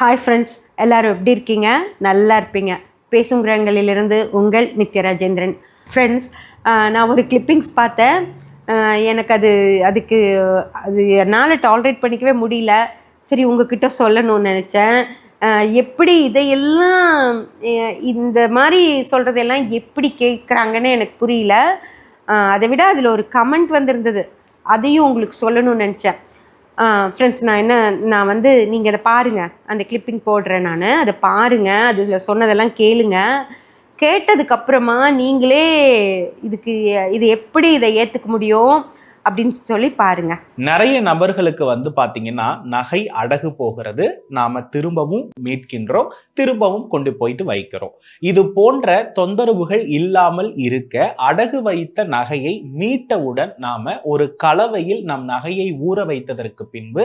Hi friends எல்லாரும் எப்படி இருக்கீங்க? நல்லா இருப்பீங்க. பேசுங்கிறங்களிலிருந்து உங்கள் நித்ய ராஜேந்திரன் ஃப்ரெண்ட்ஸ் நான் ஒரு கிளிப்பிங்ஸ் பார்த்தேன். எனக்கு அது அதுக்கு அது என்னால் டாலரேட் பண்ணிக்கவே முடியல. சரி உங்ககிட்ட சொல்லணும்னு நினச்சேன். எப்படி இதையெல்லாம் இந்த மாதிரி சொல்கிறதெல்லாம் எப்படி கேட்குறாங்கன்னு எனக்கு புரியல. அதை விட அதில் ஒரு கமெண்ட் வந்திருந்தது. அதையும் உங்களுக்கு சொல்லணும்னு நினச்சேன். ஃப்ரெண்ட்ஸ் நான் என்ன நான் வந்து நீங்கள் அதை பாருங்கள் அந்த கிளிப்பிங் போடுறேன் நான். அதை பாருங்கள் அதில் சொன்னதெல்லாம் கேளுங்க. கேட்டதுக்கப்புறமா நீங்களே இதுக்கு இது எப்படி இதை ஏற்றுக்க முடியும்? அப்படின்னு சொல்லி பாருங்க. நிறைய நபர்களுக்கு வந்து பாத்தீங்கன்னா நகை அடகு போகிறது. நாம திரும்பவும் மீட்கின்றோம் திரும்பவும் கொண்டு போயிட்டு வைக்கிறோம். இது போன்ற தொந்தரவுகள் இல்லாமல் இருக்க அடகு வைத்த நகையை மீட்டவுடன் நாம ஒரு கலவையில் நம் நகையை ஊற வைத்ததற்கு பின்பு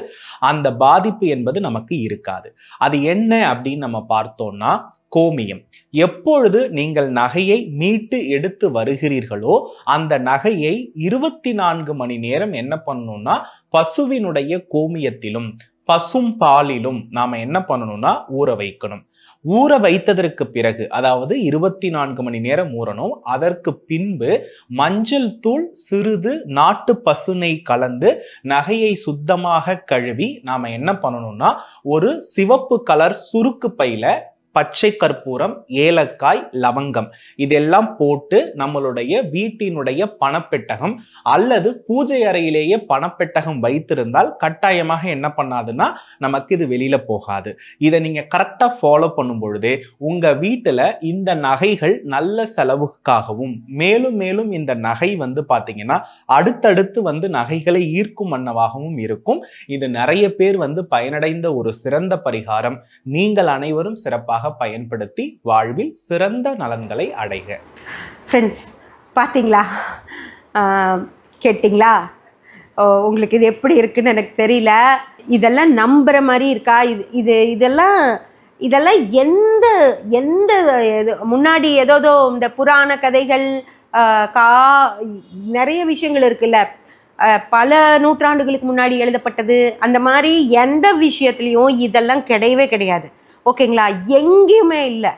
அந்த பாதிப்பு என்பது நமக்கு இருக்காது. அது என்ன அப்படின்னு நம்ம பார்த்தோம்னா கோமியம். எப்பொழுது நீங்கள் நகையை மீட்டு எடுத்து வருகிறீர்களோ அந்த நகையை இருபத்தி நான்கு மணி நேரம் என்ன பண்ணணும்னா பசுவினுடைய கோமியத்திலும் பசும் பாலிலும் நாம என்ன பண்ணணும்னா ஊற வைக்கணும். ஊற வைத்ததற்கு பிறகு அதாவது இருபத்தி நான்கு மணி நேரம் ஊறணும். அதற்கு பின்பு மஞ்சள் தூள் சிறிது நாட்டு பசுனை கலந்து நகையை சுத்தமாக கழுவி நாம் என்ன பண்ணணும்னா ஒரு சிவப்பு கலர் சுருக்கு பையில பச்சை கற்பூரம் ஏலக்காய் லவங்கம். இதெல்லாம் போட்டு நம்மளுடைய வீட்டினுடைய பணப்பெட்டகம் அல்லது பூஜை அறையிலேயே பணப்பெட்டகம் வைத்திருந்தால் கட்டாயமாக என்ன பண்ணாதுன்னா நமக்கு இது வெளியில போகாது. இதை நீங்க கரெக்டா ஃபாலோ பண்ணும் பொழுது உங்க வீட்டுல இந்த நகைகள் நல்ல செலவுக்காகவும் மேலும் மேலும் இந்த நகை வந்து பாத்தீங்கன்னா அடுத்தடுத்து வந்து நகைகளை ஈர்க்கும் மன்னவாகவும் இருக்கும். இது நிறைய பேர் வந்து பயனடைந்த ஒரு சிறந்த பரிகாரம். நீங்கள் அனைவரும் சிறப்பாக பயன்படுத்தி வாழ்வில் சிறந்த நலன்களை அடைக ஃப்ரெண்ட்ஸ் பார்த்தீங்களா கேட்டிங்களா? ஓ, உங்களுக்கு இது எப்படி இருக்குன்னு எனக்கு தெரியல. இதெல்லாம் நம்புகிற மாதிரி இருக்கா? இது இது இதெல்லாம் இதெல்லாம் எந்த எந்த இது முன்னாடி ஏதோதோ இந்த புராண கதைகள் கா நிறைய விஷயங்கள் இருக்குல்ல. பல நூற்றாண்டுகளுக்கு முன்னாடி எழுதப்பட்டது. அந்த மாதிரி எந்த விஷயத்துலையும் இதெல்லாம் கிடையவே கிடையாது. ஓகேங்களா? எங்கேயுமே இல்லை.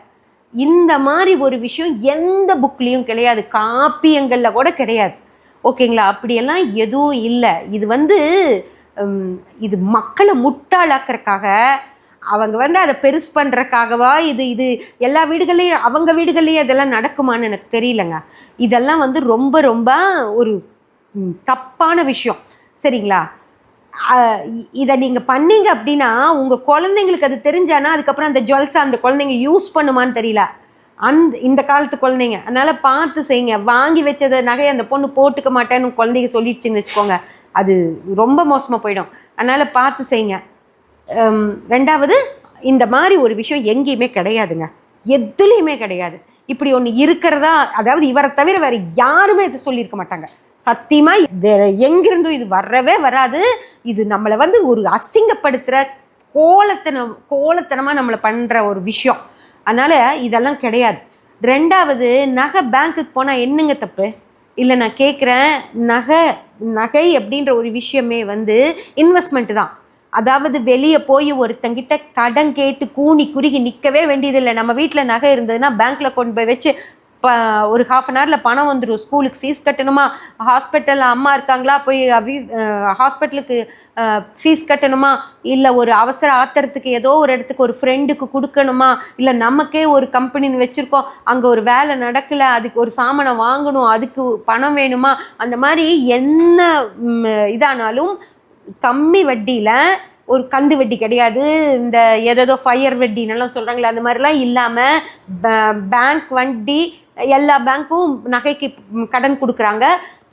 இந்த மாதிரி ஒரு விஷயம் எந்த புக்லேயும் கிடையாது. காப்பியங்களில் கூட கிடையாது. ஓகேங்களா? அப்படியெல்லாம் எதுவும் இல்லை. இது வந்து இது மக்களை முட்டாளாக்குறதுக்காக அவங்க வந்து அதை பெருசு பண்ணுறக்காகவா இது இது எல்லா வீடுகள்லையும் அவங்க வீடுகள்லேயும் இதெல்லாம் நடக்குமான்னு எனக்கு தெரியலங்க. இதெல்லாம் வந்து ரொம்ப ரொம்ப ஒரு தப்பான விஷயம். சரிங்களா? இதை நீங்கள் பண்ணீங்க அப்படின்னா உங்கள் குழந்தைங்களுக்கு அது தெரிஞ்சானா அதுக்கப்புறம் அந்த ஜுவல்ஸை அந்த குழந்தைங்க யூஸ் பண்ணுமான்னு தெரியல. அந்த இந்த காலத்து குழந்தைங்க. அதனால் பார்த்து செய்யுங்க. வாங்கி வச்சத நகையை அந்த பொண்ணு போட்டுக்க மாட்டேன்னு குழந்தைங்க சொல்லிடுச்சுன்னு வச்சுக்கோங்க. அது ரொம்ப மோசமாக போயிடும். அதனால் பார்த்து செய்யுங்க. ரெண்டாவது இந்த மாதிரி ஒரு விஷயம் எங்கேயுமே கிடையாதுங்க. எதுலேயுமே கிடையாது. இப்படி ஒன்று இருக்கிறதா அதாவது இவரை தவிர வேறு யாருமே இதை சொல்லியிருக்க மாட்டாங்க. சத்தியமா வேற எங்கிருந்தும் இது வரவே வராது. இது நம்மளை வந்து ஒரு அசிங்கப்படுத்துகிற கோலத்தனம் கோலத்தனமாக நம்மளை பண்ணுற ஒரு விஷயம். அதனால் இதெல்லாம் கிடையாது. ரெண்டாவது நகை பேங்க்குக்கு போனால் என்னங்க தப்பு? இல்லை நான் கேட்குறேன் நகை நகை அப்படின்ற ஒரு விஷயமே வந்து இன்வெஸ்ட்மெண்ட் தான். அதாவது வெளியே போய் ஒருத்தங்கிட்ட கடன் கேட்டு கூனி குறுகி நிற்கவே வேண்டியதில்லை. நம்ம வீட்டில் நகை இருந்ததுன்னா பேங்க்கில் கொண்டு போய் வச்சு ப ஒரு ஹாஃப் அன் ஹவரில் பணம் வந்துடும் ஸ்கூலுக்கு ஃபீஸ் கட்டணுமா? ஹாஸ்பிட்டலில் அம்மா இருக்காங்களா? போய் ஹாஸ்பிட்டலுக்கு ஃபீஸ் கட்டணுமா? இல்லை ஒரு அவசர ஆத்திரத்துக்கு ஏதோ ஒரு இடத்துக்கு ஒரு ஃப்ரெண்டுக்கு கொடுக்கணுமா? இல்லை நமக்கே ஒரு கம்பெனின்னு வச்சுருக்கோம். அங்கே ஒரு வேலை நடக்கலை அதுக்கு ஒரு சாமானை வாங்கணும் அதுக்கு பணம் வேணுமா? அந்த மாதிரி என்ன இதானாலும் கம்மி வட்டியில் ஒரு கந்து வட்டி கிடையாது. இந்த ஏதேதோ ஃபயர் வட்டின்னெல்லாம் சொல்கிறாங்களே அந்த மாதிரிலாம் இல்லாமல் பேங்க் வண்டி எல்லா பேங்க்கும் நகைக்கு கடன் கொடுக்குறாங்க.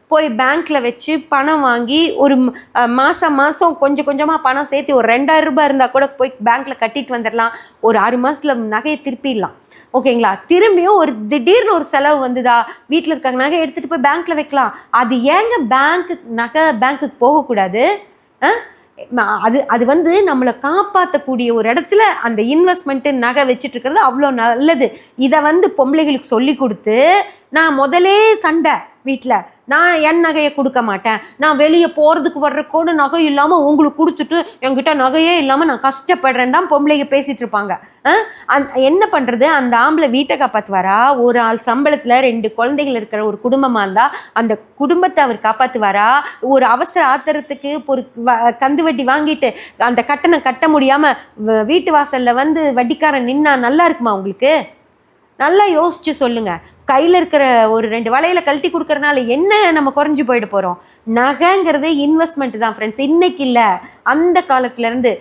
போய் பேங்க்கில் வச்சு பணம் வாங்கி ஒரு மாதம் மாதம் கொஞ்சம் கொஞ்சமாக பணம் சேர்த்து ஒரு ரெண்டாயிரம் ரூபாய் இருந்தால் கூட போய் பேங்க்கில் கட்டிட்டு வந்துடலாம் ஒரு ஆறு மாதத்தில் நகையை திருப்பிடலாம். ஓகேங்களா? திரும்பியும் ஒரு திடீர்னு ஒரு செலவு வந்துதா? வீட்டில் இருக்காங்க நகை எடுத்துகிட்டு போய் பேங்க்கில் வைக்கலாம். அது ஏங்க பேங்க்கு நகை பேங்க்குக்கு போகக்கூடாது? ஆ? அது அது வந்து நம்மளை காப்பாற்றக்கூடிய ஒரு இடத்துல அந்த இன்வெஸ்ட்மெண்ட்டு நகை வச்சுட்டு இருக்கிறது அவ்வளோ நல்லது. இதை வந்து பொம்பளைகளுக்கு சொல்லி கொடுத்து நான் முதலே சண்டை வீட்டில் நான் என் நகையை கொடுக்க மாட்டேன். நான் வெளியே போகிறதுக்கு வர்ற கூட நகை இல்லாமல் உங்களுக்கு கொடுத்துட்டு என்கிட்ட நகையே இல்லாமல் நான் கஷ்டப்படுறேன் தான் பொம்பளைங்க பேசிகிட்டு இருப்பாங்க. அந் என்ன பண்ணுறது அந்த ஆம்பளை வீட்டை காப்பாற்றுவாரா ஒரு ஆள் சம்பளத்தில் ரெண்டு குழந்தைகள் இருக்கிற ஒரு குடும்பமாக இருந்தால் அந்த குடும்பத்தை அவர் காப்பாற்றுவாரா ஒரு அவசர ஆத்திரத்துக்கு ஒரு வ- கந்து வட்டி வாங்கிட்டு அந்த கட்டணம் கட்ட முடியாமல் வீட்டு வாசலில் வந்து வட்டிக்காரன் நின்னா நல்லா இருக்குமா உங்களுக்கு? நல்லா யோசிச்சு சொல்லுங்கள் கையில் இருக்கிற ஒரு ரெண்டு வளையல கழட்டி கொடுக்கறனால என்ன நம்ம குறைஞ்சு போயிட போகிறோம் நகைங்கிறது இன்வெஸ்ட்மெண்ட் தான் ஃப்ரெண்ட்ஸ் இன்னைக்கு இல்லை. அந்த காலத்துலேருந்து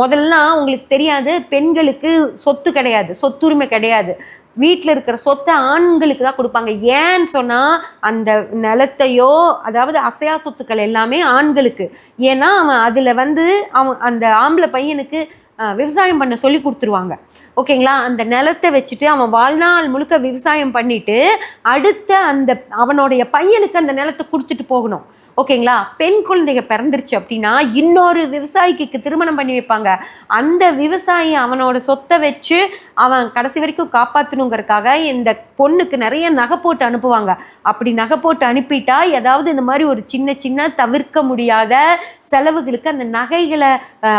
முதல்லாம் உங்களுக்கு தெரியாது பெண்களுக்கு சொத்து கிடையாது சொத்துரிமை கிடையாது. வீட்டில் இருக்கிற சொத்தை ஆண்களுக்கு தான் கொடுப்பாங்க. ஏன்னு சொன்னால் அந்த நிலத்தையோ அதாவது அசையா சொத்துக்கள் எல்லாமே ஆண்களுக்கு. ஏன்னா அவன் அதில் வந்து அவன் அந்த ஆம்பளை பையனுக்கு விவசாயம் பண்ண சொல்லி கொடுத்துருவாங்க. ஓகேங்களா? அந்த நிலத்தை வச்சுட்டு அவன் வாழ்நாள் முழுக்க விவசாயம் பண்ணிட்டு அடுத்த அந்த அவனுடைய பையனுக்கு அந்த நிலத்தை கொடுத்துட்டு போகணும். ஓகேங்களா? பெண் குழந்தைங்க பிறந்துருச்சு அப்படின்னா இன்னொரு விவசாயிக்கு திருமணம் பண்ணி வைப்பாங்க. அந்த விவசாயி அவனோட சொத்தை வச்சு அவன் கடைசி வரைக்கும் காப்பாற்றணுங்கிறதுக்காக இந்த பொண்ணுக்கு நிறைய நகை போட்டு அனுப்புவாங்க. அப்படி நகை போட்டு அனுப்பிட்டா ஏதாவது இந்த மாதிரி ஒரு சின்ன சின்ன தவிர்க்க முடியாத செலவுகளுக்கு அந்த நகைகளை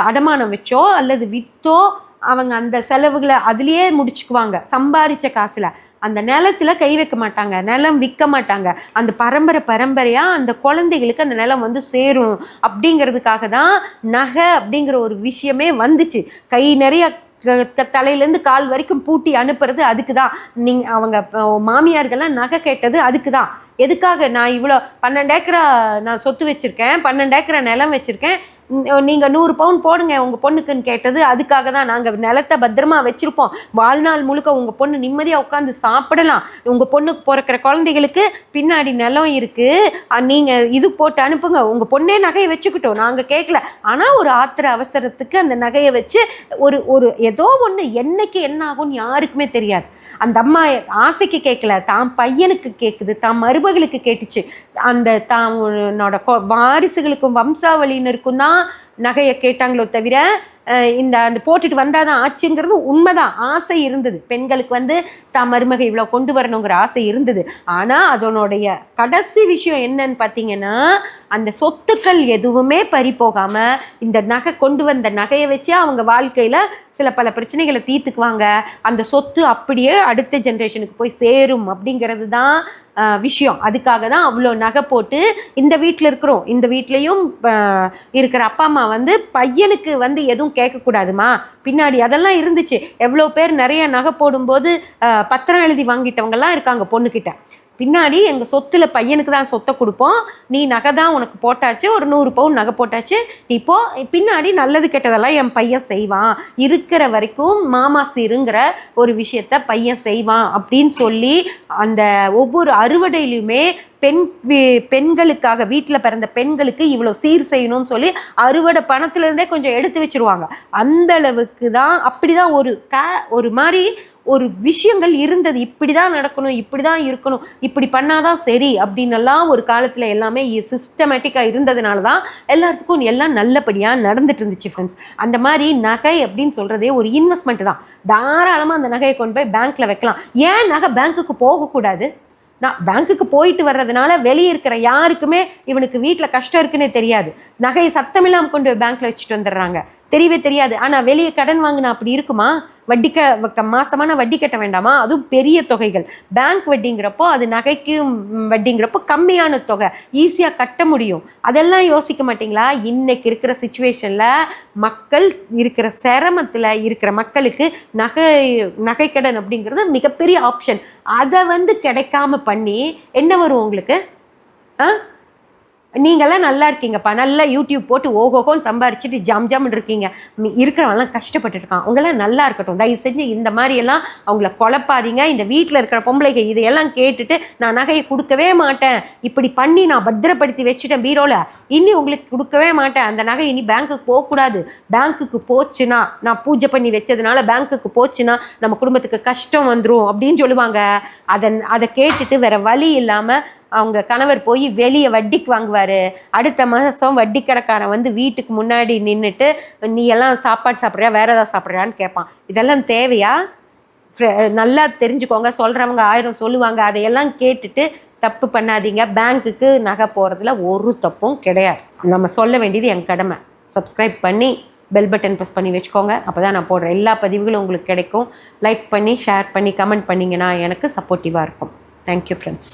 அடமானம் வச்சோ அல்லது விற்றோ அவங்க அந்த செலவுகளை அதுலேயே முடிச்சுக்குவாங்க. சம்பாதிச்ச காசில். அந்த நிலத்துல கை வைக்க மாட்டாங்க. நிலம் விற்க மாட்டாங்க. அந்த பரம்பரை பரம்பரையாக அந்த குழந்தைகளுக்கு அந்த நிலம் வந்து சேரும். அப்படிங்கிறதுக்காக தான் நகை அப்படிங்கிற ஒரு விஷயமே வந்துச்சு. கை நிறைய க- த- தலையிலேருந்து கால் வரைக்கும் பூட்டி அனுப்புறது அதுக்கு தான். நீங்க அவங்க மாமியார்கள்லாம் நகை கேட்டது அதுக்கு தான். எதுக்காக நான் இவ்வளோ பன்னெண்டு ஏக்கரா நான் சொத்து வச்சுருக்கேன் பன்னெண்டு ஏக்கரா நிலம் வச்சுருக்கேன் நீங்கள் நூறு பவுன் போடுங்க உங்கள் பொண்ணுக்குன்னு கேட்டது. அதுக்காக தான் நாங்கள் நிலத்தை பத்திரமா வச்சுருப்போம். வாழ்நாள் முழுக்க உங்கள் பொண்ணு நிம்மதியாக உட்காந்து சாப்பிடலாம். உங்கள் பொண்ணுக்கு பிறக்கிற குழந்தைகளுக்கு பின்னாடி நிலம் இருக்குது நீங்கள் இது போட்டு அனுப்புங்க. உங்கள் பொண்ணே நகையை வச்சுக்கிட்டோம். நாங்கள் கேட்கல ஆனால் ஒரு ஆத்திர அவசரத்துக்கு அந்த நகையை வச்சு ஒரு ஒரு ஏதோ ஒன்று என்னைக்கு என்ன ஆகும்னு யாருக்குமே தெரியாது. அந்த அம்மா ஆசைக்கு கேட்கல தான் பையனுக்கு கேட்குது தான் மருமகளுக்கு கேட்டுச்சு. அந்த தான் வாரிசுகளுக்கும் வம்சாவளியினருக்கும் தான் நகையை கேட்டாங்களோ தவிர இந்த அந்த போட்டுட்டு வந்தால் தான் ஆச்சுங்கிறது உண்மைதான். ஆசை இருந்தது. பெண்களுக்கு வந்து தான் மருமகை இவ்வளோ கொண்டு வரணுங்கிற ஆசை இருந்தது. ஆனால் அதனுடைய கடைசி விஷயம் என்னன்னு பார்த்தீங்கன்னா அந்த சொத்துக்கள் எதுவுமே பறி போகாமல் இந்த நகை கொண்டு வந்த நகையை வச்சு அவங்க வாழ்க்கையில் சில பல பிரச்சனைகளை தீர்த்துக்குவாங்க. அந்த சொத்து அப்படியே அடுத்த ஜென்ரேஷனுக்கு போய் சேரும் அப்படிங்கிறது தான் விஷயம். அதுக்காக தான் அவ்வளோ நகை போட்டு இந்த வீட்டில் இருக்கிறோம். இந்த வீட்லேயும் இருக்கிற அப்பா அம்மா வந்து பையனுக்கு வந்து எதுவும் கேட்கக்கூடாதுமா? பின்னாடி அதெல்லாம் இருந்துச்சு. எவ்வளோ பேர் நிறைய நகை போடும்போது பத்திரம் எழுதி வாங்கிட்டவங்கெல்லாம் இருக்காங்க பொண்ணுக்கிட்ட பின்னாடி எங்கள் சொத்துல பையனுக்கு தான் சொத்தை கொடுப்போம். நீ நகை தான் உனக்கு போட்டாச்சு ஒரு நூறு பவுன் நகை போட்டாச்சு. நீ போ. பின்னாடி நல்லது கெட்டதெல்லாம் என் பையன் செய்வான். இருக்கிற வரைக்கும் மாமா சீருங்கிற ஒரு விஷயத்த பையன் செய்வான் அப்படின்னு சொல்லி அந்த ஒவ்வொரு அறுவடையிலுமே பெண் பெண்களுக்காக வீட்டில் பிறந்த பெண்களுக்கு இவ்வளோ சீர் செய்யணும்னு சொல்லி அறுவடை பணத்துலேருந்தே கொஞ்சம் எடுத்து வச்சுருவாங்க. அந்த அளவுக்கு தான் அப்படி தான் ஒரு க ஒரு மாதிரி ஒரு விஷயங்கள் இருந்தது. இப்படி தான் நடக்கணும் இப்படி தான் இருக்கணும் இப்படி பண்ணாதான் சரி அப்படின்னெல்லாம் ஒரு காலத்தில் எல்லாமே சிஸ்டமேட்டிக்காக இருந்ததுனால தான் எல்லாத்துக்கும் எல்லாம் நல்லபடியாக நடந்துட்டு இருந்துச்சு ஃப்ரெண்ட்ஸ் அந்த மாதிரி நகை அப்படின்னு சொல்கிறதே ஒரு இன்வெஸ்ட்மெண்ட் தான். தாராளமாக அந்த நகையை கொண்டு போய் பேங்க்கில் வைக்கலாம். ஏன் நகை பேங்க்குக்கு போகக்கூடாது? நான் பேங்க்குக்கு போயிட்டு வர்றதுனால வெளியே இருக்கிற யாருக்குமே இவனுக்கு வீட்டில் கஷ்டம் இருக்குன்னே தெரியாது. நகையை சத்தமில்லாமல் கொண்டு போய் பேங்க்கில் வச்சுட்டு வந்துடுறாங்க. தெரியவே தெரியாது. ஆனால் வெளியே கடன் வாங்கினா அப்படி இருக்குமா? வட்டி க மாசமான வட்டி கட்ட வேண்டாமா? அதுவும் பெரிய தொகைகள். பேங்க் வட்டிங்கிறப்போ அது நகைக்கும் வட்டிங்கிறப்போ கம்மியான தொகை. ஈஸியாக கட்ட முடியும். அதெல்லாம் யோசிக்க மாட்டீங்களா? இன்னைக்கு இருக்கிற சுச்சுவேஷனில் மக்கள் இருக்கிற சிரமத்தில் இருக்கிற மக்களுக்கு நகை நகைக்கடன் அப்படிங்கிறது மிகப்பெரிய ஆப்ஷன் அதை வந்து கிடைக்காம பண்ணி என்ன வரும் உங்களுக்கு? ஆ? நீங்கள்லாம் நல்லா இருக்கீங்கப்பா. நல்லா யூடியூப் போட்டு ஓஹோஹோன்னு சம்பாரிச்சிட்டு ஜாம் ஜாம்னு இருக்கீங்க. இருக்கிறவங்களாம் கஷ்டப்பட்டு இருக்கான் அவங்களாம் நல்லா இருக்கட்டும். தயவு செஞ்சு இந்த மாதிரியெல்லாம் அவங்கள குழப்பாதீங்க. இந்த வீட்டில் இருக்கிற பொம்பளைங்க இதையெல்லாம் கேட்டுட்டு நான் நகையை கொடுக்கவே மாட்டேன். இப்படி பண்ணி நான் பத்திரப்படுத்தி வச்சுட்டேன் பீரோவில் இனி உங்களுக்கு கொடுக்கவே மாட்டேன். அந்த நகை இனி பேங்க்குக்கு போகக்கூடாது. பேங்க்குக்கு போச்சுன்னா நான் பூஜை பண்ணி வச்சதுனால பேங்க்குக்கு போச்சுன்னா நம்ம குடும்பத்துக்கு கஷ்டம் வந்துடும் அப்படின்னு சொல்லுவாங்க. அதை அதை கேட்டுட்டு வேற வழி இல்லாமல் அவங்க கணவர் போய் வெளியே வட்டிக்கு வாங்குவார். அடுத்த மாதம் வட்டி கடைக்காரன் வந்து வீட்டுக்கு முன்னாடி நின்றுட்டு நீ எல்லாம் சாப்பாடு சாப்பிட்றியா? வேற ஏதாவது சாப்பிட்றியான்னு கேட்பான். இதெல்லாம் தேவையா? நல்லா தெரிஞ்சுக்கோங்க. சொல்கிறவங்க ஆயிரம் சொல்லுவாங்க. அதையெல்லாம் கேட்டுட்டு தப்பு பண்ணாதீங்க. பேங்க்குக்கு நகை போகிறதுல ஒரு தப்பும் கிடையாது. நம்ம சொல்ல வேண்டியது என் கடமை. சப்ஸ்கிரைப் பண்ணி பெல் பட்டன் ப்ரெஸ் பண்ணி வச்சுக்கோங்க. அப்போ தான் நான் போடுற எல்லா பதிவுகளும் உங்களுக்கு கிடைக்கும். லைக் பண்ணி ஷேர் பண்ணி கமெண்ட் பண்ணிங்கன்னா எனக்கு சப்போர்ட்டிவாக இருக்கும். Thank you friends